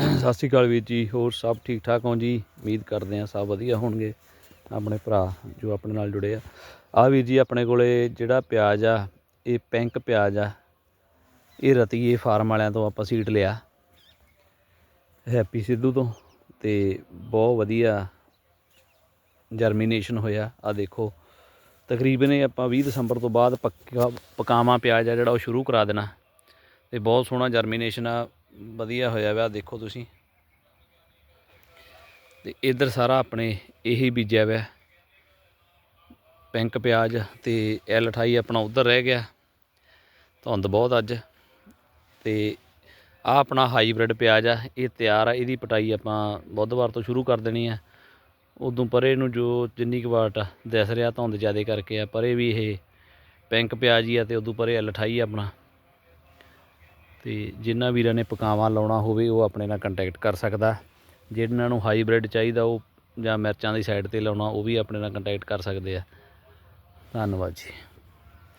ਸਤਿ ਸ਼੍ਰੀ ਅਕਾਲ ਵੀਰ ਜੀ, ਹੋਰ ਸਭ ਠੀਕ ਠਾਕ ਹੋ ਜੀ? ਉਮੀਦ ਕਰਦੇ ਆ ਸਭ ਵਧੀਆ ਹੋਣਗੇ, ਆਪਣੇ ਭਰਾ ਜੋ ਆਪਣੇ ਨਾਲ ਜੁੜੇ ਆ। ਆ ਵੀਰ ਜੀ, ਆਪਣੇ ਕੋਲੇ ਜਿਹੜਾ ਪਿਆਜ਼ ਆ, ਇਹ ਪਿੰਕ ਪਿਆਜ਼ ਆ, ਇਹ ਰਤੀਏ ਫਾਰਮ ਵਾਲਿਆਂ ਤੋਂ ਆਪਾਂ ਸੀਡ ਲਿਆ, ਹੈਪੀ ਸਿੱਧੂ ਤੋਂ, ਤੇ ਬਹੁਤ ਵਧੀਆ ਜਰਮੀਨੇਸ਼ਨ ਹੋਇਆ। ਆ ਦੇਖੋ, ਤਕਰੀਬਨ ਇਹ ਆਪਾਂ 20 ਦਸੰਬਰ ਤੋਂ ਬਾਅਦ ਪੱਕਾ, ਪਕਾਵਾਂ ਪਿਆਜ਼ ਆ ਜਿਹੜਾ ਉਹ ਸ਼ੁਰੂ ਕਰਾ ਦੇਣਾ। ਤੇ ਬਹੁਤ ਸੋਹਣਾ ਜਰਮੀਨੇਸ਼ਨ ਆ ਵਧੀਆ ਹੋਇਆ ਵਾ, ਦੇਖੋ ਤੁਸੀਂ। ਤੇ ਇਧਰ ਸਾਰਾ ਆਪਣੇ ਇਹੀ ਬੀਜਿਆ ਵਾ। ਪਿੰਕ ਪਿਆਜ਼ ਤੇ L28 ਆਪਣਾ ਉਧਰ ਰਹਿ ਗਿਆ। ਧੁੰਦ ਬਹੁਤ ਅੱਜ। ਤੇ ਆ ਆਪਣਾ ਹਾਈਬ੍ਰਿਡ ਪਿਆਜ਼ ਆ, ਇਹ ਤਿਆਰ ਆ, ਇਹਦੀ ਪਟਾਈ ਆਪਾਂ ਬੁੱਧਵਾਰ ਤੋਂ ਸ਼ੁਰੂ ਕਰ ਦੇਣੀ ਆ। ਉਦੋਂ ਪਰੇ ਨੂੰ ਜੋ ਜਿੰਨੀ ਕੁ ਵਾਟ ਦਿਸ ਰਿਹਾ, ਧੁੰਦ ਜ਼ਿਆਦਾ ਕਰਕੇ ਆ, ਪਰੇ ਵੀ ਇਹ ਪਿੰਕ ਪਿਆਜ਼ ਹੀ ਆ ਤੇ ਉਦੋਂ ਪਰੇ L28 ਆਪਣਾ। ਤੇ ਜਿਨ੍ਹਾਂ ਵੀਰਾਂ ਨੇ ਪਕਾਵਾਂ ਲਾਉਣਾ ਹੋਵੇ, ਉਹ ਆਪਣੇ ਨਾਲ ਕੰਟੈਕਟ ਕਰ ਸਕਦਾ। ਜਿਹਨਾਂ ਨੂੰ ਹਾਈਬ੍ਰਿਡ ਚਾਹੀਦਾ, ਉਹ ਜਾਂ ਮਿਰਚਾਂ ਦੀ ਸਾਈਡ ਤੇ ਲਾਉਣਾ, ਉਹ ਵੀ ਆਪਣੇ ਨਾਲ ਕੰਟੈਕਟ ਕਰ ਸਕਦੇ ਆ। ਧੰਨਵਾਦ ਜੀ।